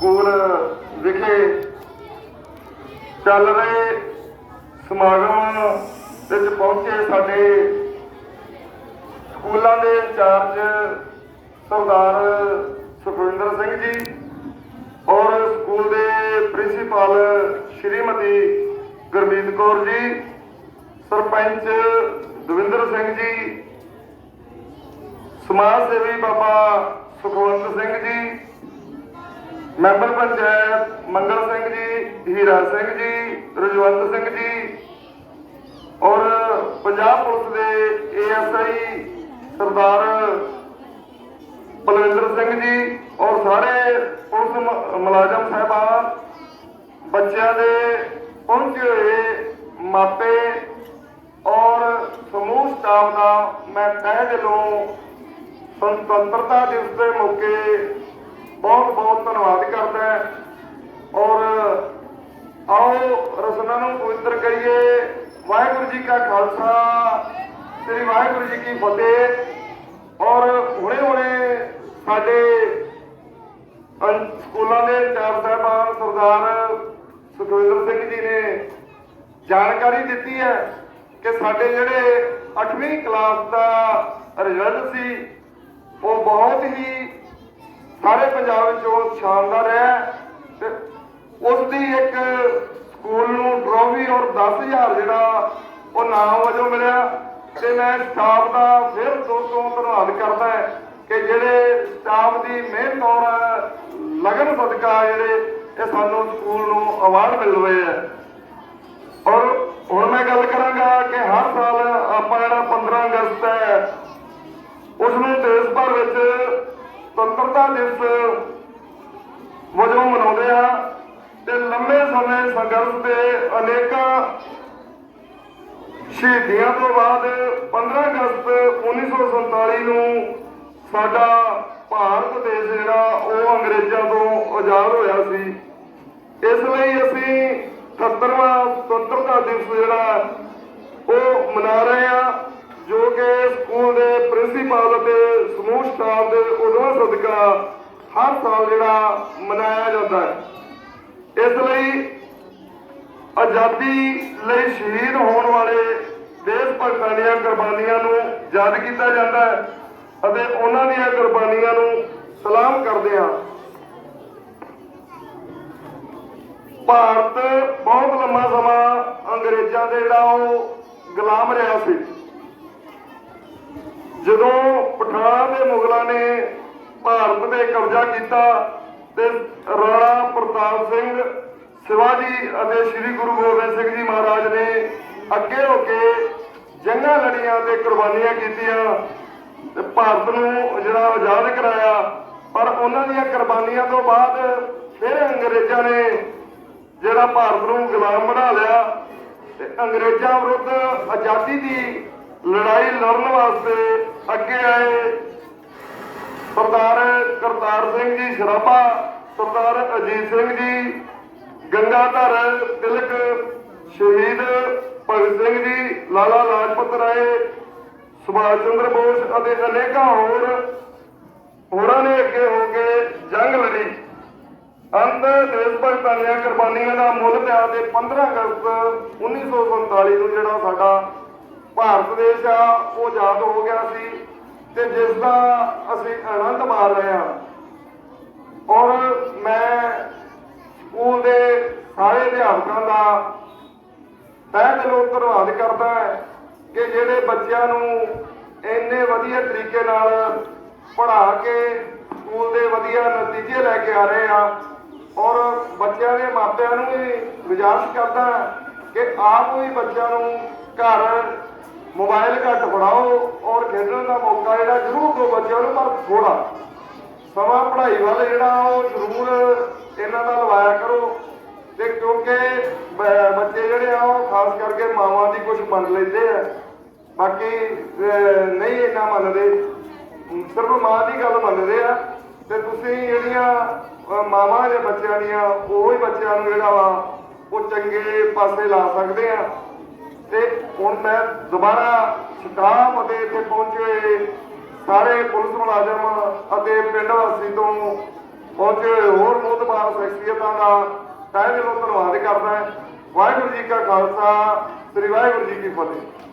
School ਵਿਖੇ ਚੱਲ ਰਹੇ ਸਮਾਗਮ ਵਿੱਚ ਪਹੁੰਚੇ ਸਾਡੇ ਸਕੂਲਾਂ ਦੇ ਇੰਚਾਰਜ ਸਰਦਾਰ ਸੁਖਵਿੰਦਰ ਸਿੰਘ ਜੀ ਔਰ ਸਕੂਲ ਦੇ ਪ੍ਰਿੰਸੀਪਲ ਸ਼੍ਰੀਮਤੀ ਗੁਰਮੀਤ ਕੌਰ ਜੀ, ਸਰਪੰਚ ਦਵਿੰਦਰ ਸਿੰਘ ਜੀ, ਸਮਾਜ ਸੇਵੀ ਬਾਬਾ ਸੁਖਵੰਤ ਸਿੰਘ ਜੀ ਮੈਂਬਰ ਪੰਚਾਇਤ, ਮੰਗਲ ਸਿੰਘ ਜੀ, ਹੀਰਾ ਸਿੰਘ ਜੀ, ਰਜਵੰਤ ਸਿੰਘ ਜੀ ਔਰ ਪੰਜਾਬ ਪੁਲਿਸ ਦੇ ਏਐਸਆਈ ਸਰਦਾਰ ਬਲਵਿੰਦਰ ਸਿੰਘ ਜੀ ਔਰ ਸਾਰੇ ਪੁਲਿਸ ਮੁਲਾਜ਼ਮ ਸਾਹਿਬਾਨ, ਬੱਚਿਆਂ ਦੇ ਪਹੁੰਚੇ ਹੋਏ ਮਾਪੇ ਔਰ ਸਮੂਹ ਸਟਾਫ ਦਾ ਮੈਂ ਤਹਿ ਦਿਲੋਂ ਸੁਤੰਤਰਤਾ ਦਿਵਸ ਦੇ ਮੌਕੇ ਬਹੁਤ ਬਹੁਤ ਧੰਨਵਾਦ ਕਰਦਾ ਹਾਂ ਔਰ ਆਓ ਰਸਨਾ ਨੂੰ ਪਵਿੱਤਰ ਕਰੀਏ ਵਾਹਿਗੁਰੂ ਜੀ ਕਾ ਖਾਲਸਾ ਸ੍ਰੀ ਵਾਹਿਗੁਰੂ ਜੀ ਕੀ ਫਤਿਹ। ਔਰ ਹੁਣੇ ਹੁਣੇ ਸਾਡੇ ਸਕੂਲਾਂ ਦੇ ਚਾਰ ਸਾਹਿਬਾਨ ਸਰਦਾਰ ਸੁਖਵਿੰਦਰ ਸਿੰਘ ਜੀ ਨੇ ਜਾਣਕਾਰੀ ਦਿੱਤੀ ਹੈ ਕਿ ਸਾਡੇ ਜਿਹੜੇ 8ਵੀਂ ਕਲਾਸ ਦਾ ਰਿਜ਼ਲਟ ਸੀ, ਉਹ ਬਹੁਤ ਹੀ ਸਾਰੇ ਪੰਜਾਬ ਵਿੱਚੋਂ ਸ਼ਾਨਦਾਰ ਹੈ ਤੇ ਉਸ ਦੀ ਇੱਕ ਸਕੂਲ ਨੂੰ ਟਰੋਫੀ ਔਰ 10000 ਜਿਹੜਾ ਉਹ ਨਾਮ ਵਜੋਂ ਮਿਲਿਆ। ਤੇ ਮੈਂ ਸਟਾਫ ਦਾ ਫਿਰ ਤੋਂ ਤੋਂ ਧੰਨਵਾਦ ਕਰਦਾ ਕਿ ਜਿਹੜੇ ਸਟਾਫ ਦੀ ਮਿਹਨਤ ਔਰ ਲਗਨ ਸਦਕਾ ਜਿਹੜੇ ਇਹ ਸਾਨੂੰ ਸਕੂਲ ਨੂੰ ਅਵਾਰਡ ਮਿਲ ਰਹੇ ਹੈ ਔਰ ਹੁਣ ਮੈਂ ਗੱਲ ਕਰਾਂਗਾ ਕਿ ਹਰ ਸਾਲ ਆਪਾਂ ਜਿਹੜਾ 15 ਅਗਸਤ ਹੈ, ਉਸ ਨੂੰ ਦੇਸ਼ ਭਰ ਵਿੱਚ ਸੁਤੰਤਰਤਾ ਦਿਵਸ ਵਜੋਂ ਮਨਾਉਂਦੇ ਆ ਤੇ ਲੰਮੇ ਸਮੇਂ ਸੰਘਰਸ਼ ਦੇ ਅਨੇਕਾਂ ਸ਼ਹੀਦੀਆਂ ਤੋਂ ਬਾਅਦ 15 ਅਗਸਤ 1947 ਨੂੰ ਸਾਡਾ ਭਾਰਤ ਦੇਸ਼ ਜਿਹੜਾ, ਉਹ ਅੰਗਰੇਜ਼ਾਂ ਤੋਂ ਆਜ਼ਾਦ ਹੋਇਆ ਸੀ। ਇਸ ਲਈ ਅਸੀਂ 78ਵਾਂ ਸੁਤੰਤਰਤਾ ਦਿਵਸ ਜਿਹੜਾ, ਉਹ ਮਨਾ ਰਹੇ ਆ ਜੋ ਕਿ ਸਕੂਲ ਦੇ ਪ੍ਰਿੰਸੀਪਲ ਅਤੇ ਸਮੂਹ ਸਟਾਫ ਦੇ ਉਦੋਂ ਸਦਕਾ ਹਰ ਸਾਲ ਜਿਹੜਾ ਮਨਾਇਆ ਜਾਂਦਾ ਹੈ। ਇਸ ਲਈ ਆਜ਼ਾਦੀ ਲਈ ਸ਼ਹੀਦ ਹੋਣ ਵਾਲੇ ਦੇਸ਼ ਭਗਤਾਂ ਦੀਆਂ ਕੁਰਬਾਨੀਆਂ ਨੂੰ ਯਾਦ ਕੀਤਾ ਜਾਂਦਾ ਹੈ ਅਤੇ ਉਹਨਾਂ ਦੀਆਂ ਕੁਰਬਾਨੀਆਂ ਨੂੰ ਸਲਾਮ ਕਰਦੇ ਹਾਂ। ਭਾਰਤ ਬਹੁਤ ਲੰਮਾ ਸਮਾਂ ਅੰਗਰੇਜ਼ਾਂ ਦੇ ਜਿਹੜਾ ਉਹ ਗੁਲਾਮ ਰਿਹਾ ਸੀ। ਜਦੋਂ ਪਠਾਨਾਂ ਦੇ ਮੁਗਲਾਂ ਨੇ ਭਾਰਤ ਤੇ ਕਬਜ਼ਾ ਕੀਤਾ ਤੇ ਰਾਣਾ ਪ੍ਰਤਾਪ ਸਿੰਘ ਸ਼ਿਵਾਜੀ ਅਤੇ ਸ੍ਰੀ ਗੁਰੂ ਗੋਬਿੰਦ ਸਿੰਘ ਜੀ ਮਹਾਰਾਜ ਨੇ ਅੱਗੇ ਹੋ ਕੇ ਜੰਗਾਂ ਲੜੀਆਂ ਤੇ ਕੁਰਬਾਨੀਆਂ ਕੀਤੀਆਂ, ਤੇ ਭਾਰਤ ਨੂੰ ਜਿਹੜਾ ਆਜ਼ਾਦ ਕਰਾਇਆ, ਪਰ ਉਹਨਾਂ ਦੀਆਂ ਕੁਰਬਾਨੀਆਂ ਤੋਂ ਬਾਅਦ ਫਿਰ ਅੰਗਰੇਜ਼ਾਂ ਨੇ ਜਿਹੜਾ ਭਾਰਤ ਨੂੰ ਗੁਲਾਮ ਬਣਾ ਲਿਆ ਤੇ ਅੰਗਰੇਜ਼ਾਂ ਵਿਰੁੱਧ ਆਜ਼ਾਦੀ ਦੀ ਲੜਾਈ ਲੜਨ ਵਾਸਤੇ ਅੱਗੇ ਆਏ। ਸਰਦਾਰ ਕਰਤਾਰ ਸਿੰਘ ਜੀ ਸ਼ਰਾਬਾ, ਸਰਦਾਰ ਅਜੀਤ ਸਿੰਘ ਜੀ, ਗੰਗਾਧਰ ਤਿਲਕ ਸ਼ਹੀਦ ਭਗਤ ਸਿੰਘ ਜੀ, ਲਾਲਾ ਲਾਜਪਤ ਰਾਏ, ਸੁਭਾਸ਼ ਚੰਦਰ ਬੋਸ ਅਤੇ ਅਨੇਕਾਂ ਹੋਰ, ਹੋਰਾਂ ਨੇ ਅੱਗੇ ਹੋ ਕੇ ਜੰਗ ਲੜੀ। ਅੰਤ ਦੇਸ਼ ਭਗਤਾਂ ਦੀਆਂ ਕੁਰਬਾਨੀਆਂ ਦਾ ਮੁੱਲ ਪਿਆ ਤੇ 15 ਅਗਸਤ 1947 ਨੂੰ ਜਿਹੜਾ ਸਾਡਾ ਭਾਰਤ ਦੇਸ਼ ਆ, ਉਹ ਆਜ਼ਾਦ ਹੋ ਗਿਆ ਸੀ ਤੇ ਜਿਸ ਦਾ ਅਸੀਂ ਆਨੰਦ ਮਾਣ ਰਹੇ ਹਾਂ। ਔਰ ਮੈਂ ਸਕੂਲ ਦੇ ਸਾਰੇ ਅਧਿਆਪਕਾਂ ਦਾ ਤਹਿ ਦਿਲੋਂ ਧੰਨਵਾਦ ਕਰਦਾ ਕਿ ਜਿਹੜੇ ਬੱਚਿਆਂ ਨੂੰ ਇੰਨੇ ਵਧੀਆ ਤਰੀਕੇ ਨਾਲ ਪੜ੍ਹਾ ਕੇ ਸਕੂਲ ਦੇ ਵਧੀਆ ਨਤੀਜੇ ਲੈ ਕੇ ਆ ਰਹੇ ਆ, ਔਰ ਬੱਚਿਆਂ ਦੇ ਮਾਪਿਆਂ ਨੂੰ ਵੀ ਗੁਜ਼ਾਰਿਸ਼ ਕਰਦਾ ਕਿ ਆਪ ਵੀ ਬੱਚਿਆਂ ਨੂੰ ਘਰ ਮੋਬਾਈਲ ਘੱਟ ਫੜਾਓ ਔਰ ਖੇਡਣ ਦਾ ਮੌਕਾ ਜਿਹੜਾ ਜ਼ਰੂਰ ਦਿਓ ਬੱਚਿਆਂ ਨੂੰ ਪਰ ਥੋੜਾ ਸਮਾਂ ਪੜ੍ਹਾਈ ਵੱਲ ਜਿਹੜਾ ਉਹ ਜ਼ਰੂਰ ਇਹਨਾਂ ਦਾ ਲਵਾਇਆ ਕਰੋ। ਤੇ ਕਿਉਂਕਿ ਬੱਚੇ ਜਿਹੜੇ ਆ, ਉਹ ਖਾਸ ਕਰਕੇ ਮਾਵਾਂ ਦੀ ਕੁਝ ਮੰਨ ਲੈਂਦੇ ਆ। ਬਾਕੀ ਨਹੀਂ ਇੰਨਾ ਮੰਨਦੇ। ਸਿਰਫ ਮਾਂ ਦੀ ਗੱਲ ਮੰਨਦੇ ਆ। ਤੇ ਤੁਸੀਂ ਜਿਹੜੀਆਂ ਮਾਵਾਂ ਦੇ ਬੱਚਿਆਂ ਦੀਆਂ, ਉਹ ਹੀ ਬੱਚਿਆਂ ਨੂੰ ਜਿਹੜਾ ਵਾ, ਉਹ ਚੰਗੇ ਪਾਸੇ ਲਾ ਸਕਦੇ ਆ। ਤੇ ਹੁਣ ਮੈਂ ਦੁਬਾਰਾ ਸਟਾਫ ਅਤੇ ਇੱਥੇ ਪਹੁੰਚੇ ਹੋਏ ਸਾਰੇ ਪੁਲਿਸ ਮੁਲਾਜ਼ਮ ਅਤੇ ਪਿੰਡ ਵਾਸੀ ਤੋਂ ਪਹੁੰਚੇ ਹੋਏ ਹੋਰ ਮੋਤਬਾਰ ਸ਼ਖਸੀਅਤਾਂ ਦਾ ਤਹਿ ਦਿਲੋਂ ਧੰਨਵਾਦ ਕਰਦਾ ਹਾਂ। ਵਾਹਿਗੁਰੂ ਜੀ ਕਾ ਖਾਲਸਾ ਸ੍ਰੀ ਵਾਹਿਗੁਰੂ ਜੀ ਕੀ ਫਤਿਹ।